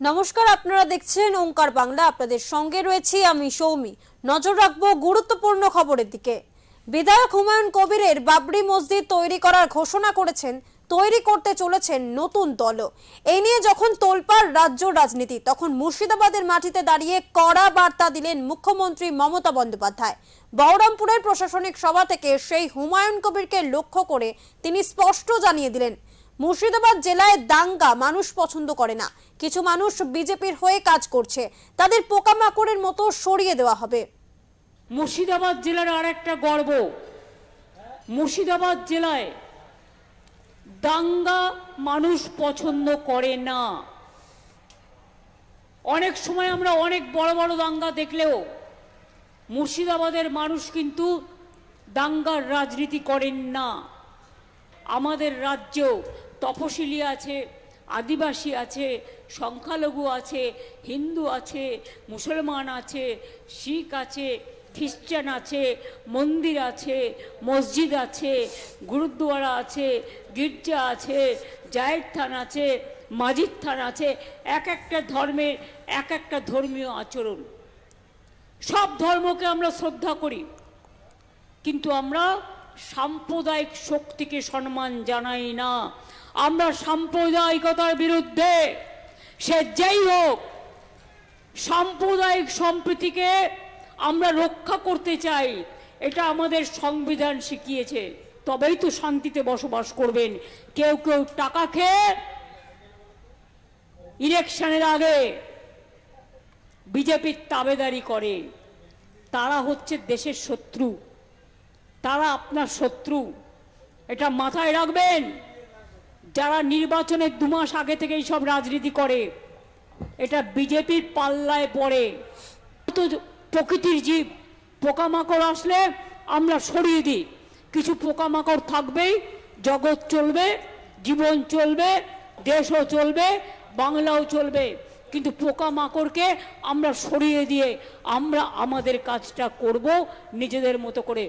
নমস্কার, আপনারা দেখছেন ওঙ্কার বাংলা। আপনাদের সঙ্গে রয়েছি আমি সৌমি। নজর রাখব গুরুত্বপূর্ণ খবরের দিকে। বিধায়ক হুমায়ুন কবিরের বাবরি মসজিদ তৈরি করার ঘোষণা করেছেন, তৈরি করতে চলেছেন নতুন দলও। এই নিয়ে যখন তোলপাড় রাজ্য রাজনীতি, তখন মুর্শিদাবাদের মাটিতে দাঁড়িয়ে কড়া বার্তা দিলেন মুখ্যমন্ত্রী মমতা বন্দ্যোপাধ্যায়। বহরমপুরের প্রশাসনিক সভা থেকে সেই হুমায়ুন কবিরকে লক্ষ্য করে তিনি স্পষ্ট জানিয়ে দিলেন মুর্শিদাবাদ জেলায় দাঙ্গা, মানুষ পছন্দ করে না। কিছু মানুষ বিজেপির হয়ে কাজ করছে। তাদের পোকামাকড়ের মতো সরিয়ে দেওয়া হবে। মুর্শিদাবাদ জেলার আর একটা গর্ব। মুর্শিদাবাদ জেলায় দাঙ্গা মানুষ পছন্দ করে না। অনেক সময় আমরা অনেক বড় বড় দাঙ্গা দেখলেও মুর্শিদাবাদের মানুষ কিন্তু দাঙ্গার রাজনীতি করেন না। আমাদের রাজ্য তপশিলি আছে, আদিবাসী আছে, সংখ্যালঘু আছে, হিন্দু আছে, মুসলমান আছে, শিখ আছে, খ্রিস্টান আছে, মন্দির আছে, মসজিদ আছে, গুরুদ্বারা আছে, গির্জা আছে জায়ের থান আছে, মাজিদ থান আছে, এক একটা ধর্মের এক একটা ধর্মীয় আচরণ। সব ধর্মকে আমরা শ্রদ্ধা করি, কিন্তু আমরা সাম্প্রদায়িক শক্তিকে সম্মান জানাই না। আমরা সাম্প্রদায়িকতার বিরুদ্ধে সে যেই হোক সাম্প্রদায়িক সম্প্রীতিকে আমরা রক্ষা করতে চাই, এটা আমাদের সংবিধান শিখিয়েছে। তবেই তো শান্তিতে বসবাস করবেন। কেউ কেউ টাকা খেয়ে ইলেকশনের আগে বিজেপির তাবেদারি করে। তারা হচ্ছে দেশের শত্রু। তারা আপনার শত্রু। এটা মাথায় রাখবেন। যারা নির্বাচনের দু মাস আগে থেকেই সব রাজনীতি করে, এটা বিজেপির পাল্লায় পড়ে। তো প্রকৃতির জীব, পোকামাকড় আসলে আমরা সরিয়ে দিই। কিছু পোকামাকড় থাকবেই, জগৎ চলবে, জীবন চলবে, দেশও চলবে, বাংলাও চলবে। কিন্তু পোকামাকড়কে আমরা সরিয়ে দিয়ে আমরা আমাদের কাজটা করব নিজেদের মতো করে।